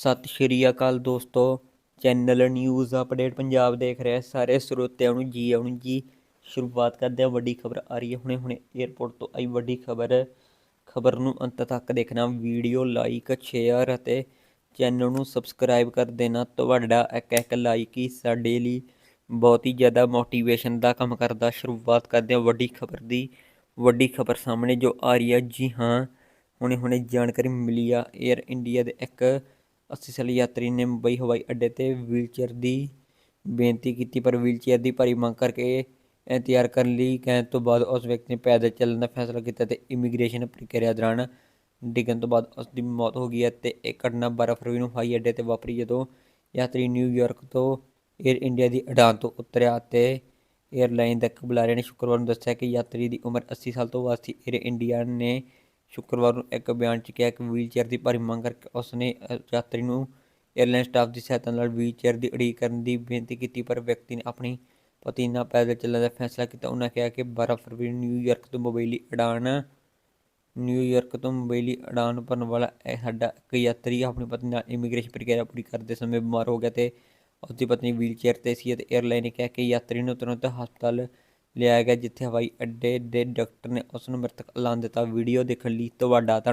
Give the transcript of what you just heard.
ਸਤਿ ਸ਼੍ਰੀ ਅਕਾਲ ਦੋਸਤੋ। Channel news update Punjab ਦੇਖ ਰਹੇ ਸਾਰੇ ਸਰੋਤਿਆਂ ਨੂੰ ਜੀ ਆਉਣ ਜੀ। ਸ਼ੁਰੂਆਤ ਕਰਦੇ ਹਾਂ ਵੱਡੀ ਖਬਰ ਆ ਰਹੀ ਹੈ। ਹੁਣੇ ਹੁਣੇ 에ਅਰਪੋਰਟ ਤੋਂ ਆਈ ਵੱਡੀ ਖਬਰ। ਖਬਰ ਨੂੰ ਅੰਤ ਤੱਕ ਦੇਖਣਾ, ਵੀਡੀਓ ਲਾਈਕ ਸ਼ੇਅਰ ਅਤੇ ਚੈਨਲ ਨੂੰ ਸਬਸਕ੍ਰਾਈਬ ਕਰ ਦੇਣਾ। ਤੁਹਾਡਾ ਇੱਕ ਇੱਕ ਲਾਈਕ ਹੀ ਸਾਡੇ ਲਈ ਬਹੁਤ ਹੀ ਜ਼ਿਆਦਾ ਮੋਟੀਵੇਸ਼ਨ ਦਾ ਕੰਮ ਕਰਦਾ। ਸ਼ੁਰੂਆਤ ਕਰਦੇ ਹਾਂ ਵੱਡੀ ਖਬਰ ਦੀ। ਵੱਡੀ ਖਬਰ ਸਾਹਮਣੇ ਜੋ ਆ ਰਹੀ ਹੈ। ਜੀ ਹਾਂ, ਹੁਣੇ ਹੁਣੇ ਜਾਣਕਾਰੀ ਮਿਲੀ ਆ। 에ਅਰ ਇੰਡੀਆ ਦੇ ਇੱਕ 80 ਸਾਲੀ ਯਾਤਰੀ ਨੇ ਮੁੰਬਈ ਹਵਾਈ ਅੱਡੇ ਤੇ ਵੀਲਚੇਅਰ ਦੀ ਬੇਨਤੀ ਕੀਤੀ, ਪਰ ਵੀਲਚੇਅਰ ਦੀ ਭਾਰੀ ਮੰਗ ਕਰਕੇ ਇੰਤਜ਼ਾਰ ਕਰਨ ਲਈ ਕਹਿਣ ਤੋਂ ਬਾਅਦ ਉਸ ਵਿਅਕਤੀ ਨੇ ਪੈਦਲ ਚੱਲਣ ਦਾ ਫੈਸਲਾ ਕੀਤਾ ਤੇ ਇਮੀਗ੍ਰੇਸ਼ਨ ਪ੍ਰਕਿਰਿਆ ਦੌਰਾਨ ਡਿੱਗਣ ਤੋਂ ਬਾਅਦ ਉਸ ਦੀ ਮੌਤ ਹੋ ਗਈ ਅਤੇ ਇਹ ਘਟਨਾ 12 ਫਰਵਰੀ ਨੂੰ ਹਵਾਈ ਅੱਡੇ ਤੇ ਵਾਪਰੀ ਜਦੋਂ ਯਾਤਰੀ ਨਿਊਯਾਰਕ ਤੋਂ 에ਅਰ ਇੰਡੀਆ ਦੀ ਉਡਾਨ ਤੋਂ ਉਤਰਿਆ ਅਤੇ 에ਅਰਲਾਈਨ ਦੇ ਇੱਕ ਬੁਲਾਰੇ ਨੇ। ਸ਼ੁੱਕਰਵਾਰ ਨੂੰ ਦੱਸਿਆ ਕਿ ਯਾਤਰੀ ਦੀ ਉਮਰ 80 ਸਾਲ ਤੋਂ ਵੱਧ ਸੀ। 에ਅਰ ਇੰਡੀਆ ਨੇ ਸ਼ੁੱਕਰਵਾਰ ਨੂੰ ਇੱਕ ਬਿਆਨ 'ਚ ਕਿਹਾ ਕਿ ਵੀਲਚੇਅਰ ਦੀ ਭਾਰੀ ਮੰਗ ਕਰਕੇ ਉਸ ਨੇ ਯਾਤਰੀ ਨੂੰ ਏਅਰਲਾਈਨ ਸਟਾਫ ਦੀ ਸਹਾਇਤਾ ਨਾਲ ਵੀਲਚੇਅਰ ਦੀ ਉਡੀਕ ਕਰਨ ਦੀ ਬੇਨਤੀ ਕੀਤੀ, ਪਰ ਵਿਅਕਤੀ ਨੇ ਆਪਣੀ ਪਤੀ ਨਾਲ ਪੈਦਲ ਚੱਲਣ ਦਾ ਫੈਸਲਾ ਕੀਤਾ। ਉਹਨਾਂ ਕਿਹਾ ਕਿ 12 ਫਰਵਰੀ ਨੂੰ ਨਿਊਯਾਰਕ ਤੋਂ ਮੁੰਬਈ ਲਈ ਉਡਾਨ ਨਿਊਯਾਰਕ ਤੋਂ ਮੁੰਬਈ ਲਈ ਉਡਾਨ ਭਰਨ ਵਾਲਾ ਇਹ ਸਾਡਾ ਇੱਕ ਯਾਤਰੀ ਆਪਣੀ ਪਤਨੀ ਨਾਲ ਇਮੀਗ੍ਰੇਸ਼ਨ ਪ੍ਰਕਿਰਿਆ ਪੂਰੀ ਕਰਦੇ ਸਮੇਂ ਬਿਮਾਰ ਹੋ ਗਿਆ ਤੇ ਉਸ ਦੀ ਪਤਨੀ ਵੀਲਚੇਅਰ ਤੇ ਸੀ ਅਤੇ 에ਅਰਲਾਈਨ ਨੇ ਕਿਹਾ ਕਿ ਯਾਤਰੀ ਨੂੰ ਤੁਰੰਤ ਹਸਪਤਾਲ ਲਿਆਇਆ ਗਿਆ, ਜਿੱਥੇ ਹਵਾਈ ਅੱਡੇ ਦੇ ਡਾਕਟਰ ਨੇ ਉਸ ਨੂੰ ਮ੍ਰਿਤਕ ਐਲਾਨ ਦਿੱਤਾ। ਵੀਡੀਓ ਦੇਖਣ ਲਈ ਤੁਹਾਡਾ